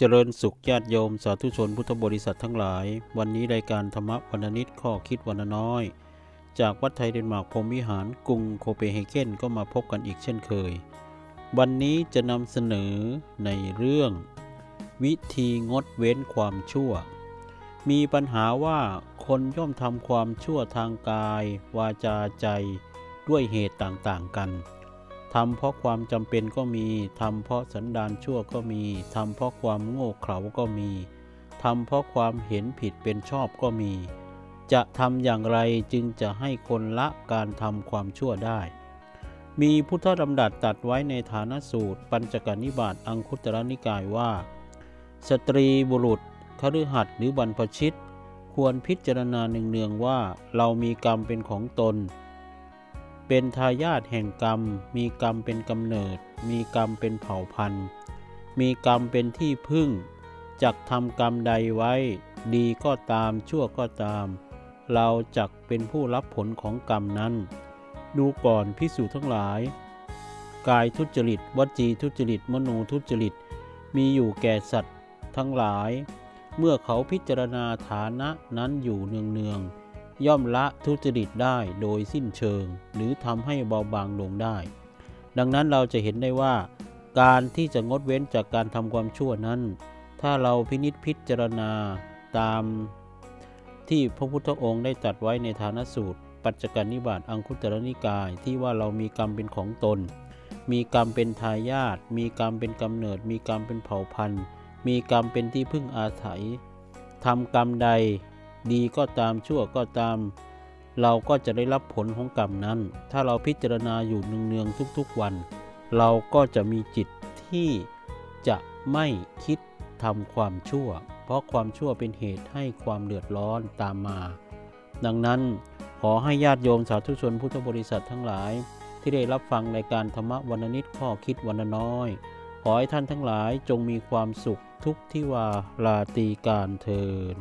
เจริญสุขญาติโยมสาธุชนพุทธบริษัททั้งหลาย วันนี้รายการธรรมวันนิดข้อคิดวันน้อย จากวัดไทยเดนมาร์กพรมวิหารกรุงโคเปนเฮเกนก็มาพบกันอีกเช่นเคย วันนี้จะนำเสนอในเรื่อง วิธีงดเว้นความชั่ว มีปัญหาว่าคนย่อมทำความชั่วทางกาย วาจาใจ ด้วยเหตุต่างๆกัน ทำเพราะความจำเป็นก็มีทำเพราะสันดานชั่วก็มีทำเพราะความโง่เขลาก็มีทำเพราะความเห็นผิดเป็นชอบก็มี จะทำอย่างไรจึงจะให้คนละการทำความชั่วได้ มีพุทธดำรัสตัดไว้ในฐานสูตร ปัญจกนิบาตอังคุตรนิกายว่า สตรีบุรุษคฤหัสถ์หรือบรรพชิต ควรพิจารณาเนืองๆว่าเรามีกรรมเป็นของตน เป็นทายาทแห่งกรรม มีกรรมเป็นกำเนิด มีกรรมเป็นเผ่าพันธุ์ มีกรรมเป็นที่พึ่ง จักทำกรรมใดไว้ ดีก็ตามชั่วก็ตาม เราจักเป็นผู้รับผลของกรรมนั้น ดูก่อนพิสูจน์ทั้งหลาย กายทุจริต วจีทุจริต มโนทุจริต มีอยู่แก่สัตว์ทั้งหลาย เมื่อเขาพิจารณาฐานะนั้นอยู่เนืองๆ ย่อมละทุจริตได้โดยสิ้นเชิง หรือทำให้เบาบางลงได้ ดังนั้นเราจะเห็นได้ว่า การที่จะงดเว้นจากการทำความชั่วนั้น ถ้าเราพินิษพิจารณาตามที่พระพุทธองค์ได้ตรัดไว้ในฐานสูตร ปัจจการนิบาตอังคุตรนิกายที่ว่าเรามีกรรมเป็นของตน มีกรรมเป็นทายาทมีกรรมเป็นกำเนิด มีกรรมเป็นเผ่าพันธุ์ มีกรรมเป็นที่พึ่งอาศัยทำกรรมใด ดีก็ตามชั่วก็ตาม เราก็จะได้รับผลของกรรมนั้น ถ้าเราพิจารณาอยู่เนืองๆทุกๆวัน เราก็จะมีจิตที่จะไม่คิดทำความชั่ว เพราะความชั่วเป็นเหตุให้ความเดือดร้อนตามมา ดังนั้นขอให้ญาติโยมสาธุชนพุทธบริษัททั้งหลาย ที่ได้รับฟังรายการธรรมวันนิดข้อคิดวันน้อย ขอให้ท่านทั้งหลายจงมีความสุขทุกที่ว่าลาตีการเทิน